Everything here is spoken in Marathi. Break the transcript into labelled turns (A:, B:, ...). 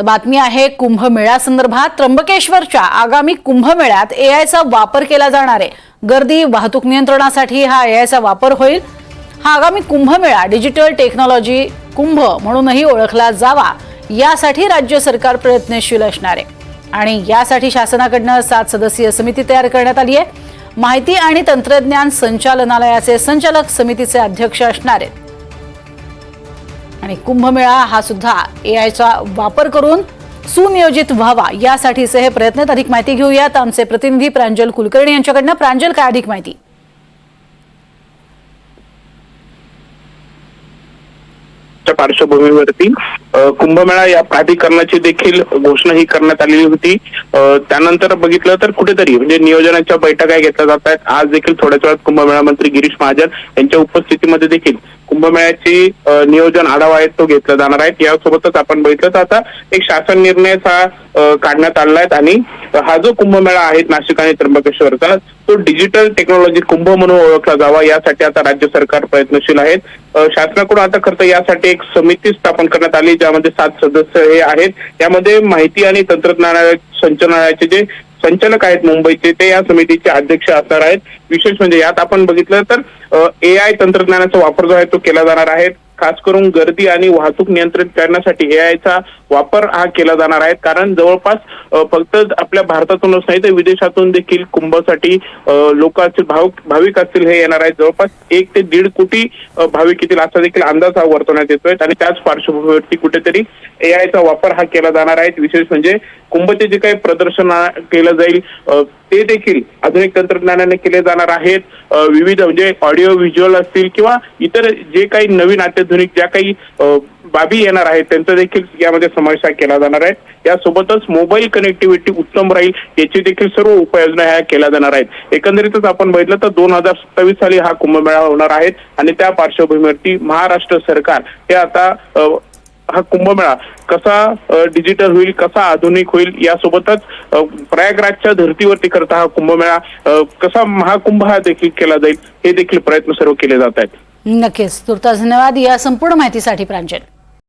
A: तर बातमी आहे कुंभमेळ्यासंदर्भात त्र्यंबकेश्वरच्या आगामी कुंभमेळ्यात एआयचा वापर केला जाणार आहे. गर्दी वाहतूक नियंत्रणासाठी हा एआयचा वापर होईल. हा आगामी कुंभमेळा डिजिटल टेक्नॉलॉजी कुंभ म्हणूनही ओळखला जावा यासाठी राज्य सरकार प्रयत्नशील असणार आहे. आणि यासाठी शासनाकडनं सात सदस्यीय समिती तयार करण्यात आली आहे. माहिती आणि तंत्रज्ञान संचालनालयाचे संचालक समितीचे अध्यक्ष असणार आहेत. आणि कुंभमेळा हा सुद्धा एआयचा वापर करून सुनियोजित व्हावा यासाठीचे हे प्रयत्न अधिक माहिती घेऊयात. आमचे प्रतिनिधी प्रांजल कुलकर्णी यांच्याकडनं. प्रांजल काय अधिक माहिती?
B: पार्श्वभूमीवरती कुंभमेळा या प्राधिकरणाची देखील घोषणा ही करण्यात आलेली होती. त्यानंतर बघितलं तर कुठेतरी म्हणजे नियोजनाच्या बैठका घेतल्या जात आहेत. आज देखील थोड्याच वेळात कुंभमेळा मंत्री गिरीश महाजन यांच्या उपस्थितीमध्ये देखील कुंभमेळ्याची नियोजन आढावा आहे तो घेतला जाणार आहे. यासोबतच आपण बघितलं तर आता एक शासन निर्णय हा काढण्यात आला आहे. आणि हा जो कुंभमेळा आहे नाशिक आणि त्र्यंबकेश्वरचा तो डिजिटल टेक्नॉलॉजी कुंभ म्हणून ओळखला जावा. यासाठी आता राज्य सरकार प्रयत्नशील आहेत. शासनाकडून आता खरं यासाठी एक समिती स्थापन करण्यात आली ज्यामध्ये सात सदस्य हे आहेत यामध्ये माहिती आणि तंत्रज्ञान संचालनालयाचे जे संचालक आहेत मुंबईचे ते या समितीचे अध्यक्ष असणार आहेत. विशेष म्हणजे यात आपण बघितलं तर ए आय तंत्रज्ञानाचा वापर जो आहे तो केला जाणार आहे. खास करून गर्दी आणि वाहतूक नियंत्रित करण्यासाठी एआयचा वापर हा केला जाणार आहे. कारण जवळपास फक्त आपल्या भारतातूनच नाही तर विदेशातून देखील कुंभसाठी लोक असतील भाविक भाविक असतील हे येणार आहेत. जवळपास एक ते दीड कोटी भाविक येतील असा देखील अंदाज हा वर्तवण्यात येतोय. आणि त्याच पार्श्वभूमीवरती कुठेतरी एआयचा वापर हा केला जाणार आहे. विशेष म्हणजे कुंभचे जे काही प्रदर्शन केलं जाईल ते देखील आधुनिक तंत्रज्ञानाने केले जाणार आहेत. विविध म्हणजे ऑडिओ व्हिज्युअल असतील किंवा इतर जे काही नवीन अत्याधुनिक ज्या काही बाबी येणार आहेत त्यांचा देखील यामध्ये समावेश केला जाणार आहे. यासोबतच मोबाईल कनेक्टिव्हिटी उत्तम राहील याची देखील सर्व उपाययोजना ह्या केल्या जाणार आहेत. एकंदरीतच आपण बघितलं तर दोन हजार सत्तावीस साली हा कुंभमेळा होणार आहे आणि त्या पार्श्वभूमीवरती महाराष्ट्र सरकार हे आता हा कुंभमेळा कसा डिजिटल होईल कसा आधुनिक होईल यासोबतच प्रयागराजच्या धर्तीवरती करता हा कुंभमेळा कसा महाकुंभ हा देखील केला जाईल हे देखील प्रयत्न सर्व केले जात आहेत.
A: नक्कीच. तुर्तास धन्यवाद. या संपूर्ण माहितीसाठी प्रांजल.